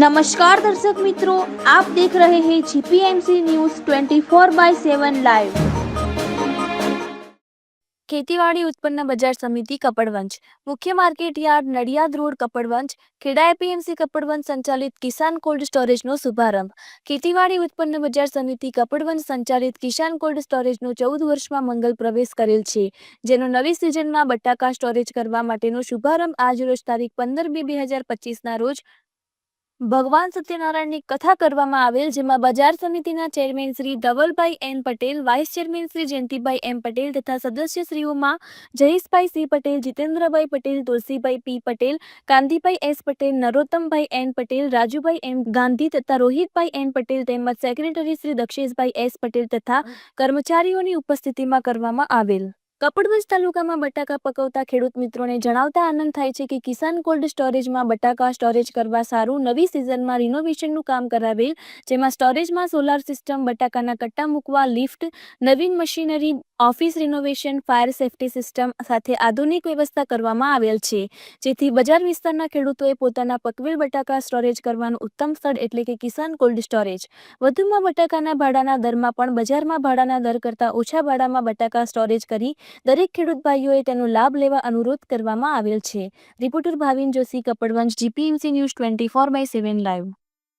નમસ્કાર દર્શક મિત્રો આપ દેખ રહે હે જીપીએમસી ન્યૂઝ 24 બાય 7 લાઈવ ખેતીવાડી ઉત્પન્ન બજાર સમિતિ કપડવંચ, મુખ્ય market yard Nadiad road Kapadvanj, Kheda APMC Kapadvanj સંચાલિત કિસાન કોલ્ડ સ્ટોરેજનો શુભારંભ. ખેતીવાડી ઉત્પન્ન બજાર સમિતિ કપડવંચ સંચાલિત કિસાન કોલ્ડ સ્ટોરેજનો ચૌદ વર્ષમાં મંગલ પ્રવેશ કરેલ છે, જેનો નવી સિઝનમાં બટાકા સ્ટોરેજ કરવા માટેનો શુભારંભ આજ રોજ તારીખ પંદર બે બે હજાર પચીસના રોજ ભગવાન સત્યનારાયણની કથા કરવામાં આવેલ, જેમાં બજાર સમિતિના chairman Shri Dhavalbhai N Patel, vice chairman Shri Jayantibhai M Patel તથા સદસ્યશ્રીઓમાં Jayeshbhai C Patel, Jitendrabhai Patel, Tulsibhai P Patel, Kantibhai S Patel, Narottambhai N Patel, Rajubhai M Gandhi તથા રોહિતભાઈ એન પટેલ તેમજ સેક્રેટરી શ્રી દક્ષેશભાઈ એસ પટેલ તથા કર્મચારીઓની ઉપસ્થિતિમાં કરવામાં આવેલ. કપડવંજ તાલુકામાં બટાકા પકવતા ખેડૂત મિત્રોને જણાવતા આનંદ થાય છે કે કિસાન કોલ્ડ સ્ટોરેજમાં બટાકા સ્ટોરેજ કરવા સારું નવી સિઝનમાં રિનોવેશનનું કામ કરાવેલ જેમાં સ્ટોરેજમાં સોલાર સિસ્ટમ, બટાકાના કટ્ટા મૂકવા, લિફ્ટ, નવીન machinery, office renovation, fire safety system સાથે આધુનિક વ્યવસ્થા કરવામાં આવેલ છે. જેથી બજાર વિસ્તારના ખેડૂતોએ પોતાના પકવેલ બટાકા સ્ટોરેજ કરવાનું ઉત્તમ સ્થળ એટલે કે કિસાન કોલ્ડ સ્ટોરેજ. વધુમાં બટાકાના ભાડાના દરમાં પણ બજારમાં ભાડાના દર કરતાં ઓછા ભાડામાં બટાકા સ્ટોરેજ કરી દરેક ખેડૂત ભાઈઓએ તેનો લાભ લેવા અનુરોધ કરવામાં આવેલ છે. Reporter Bhavin Joshi, Kapadvanj, GPUC news twenty four by seven live.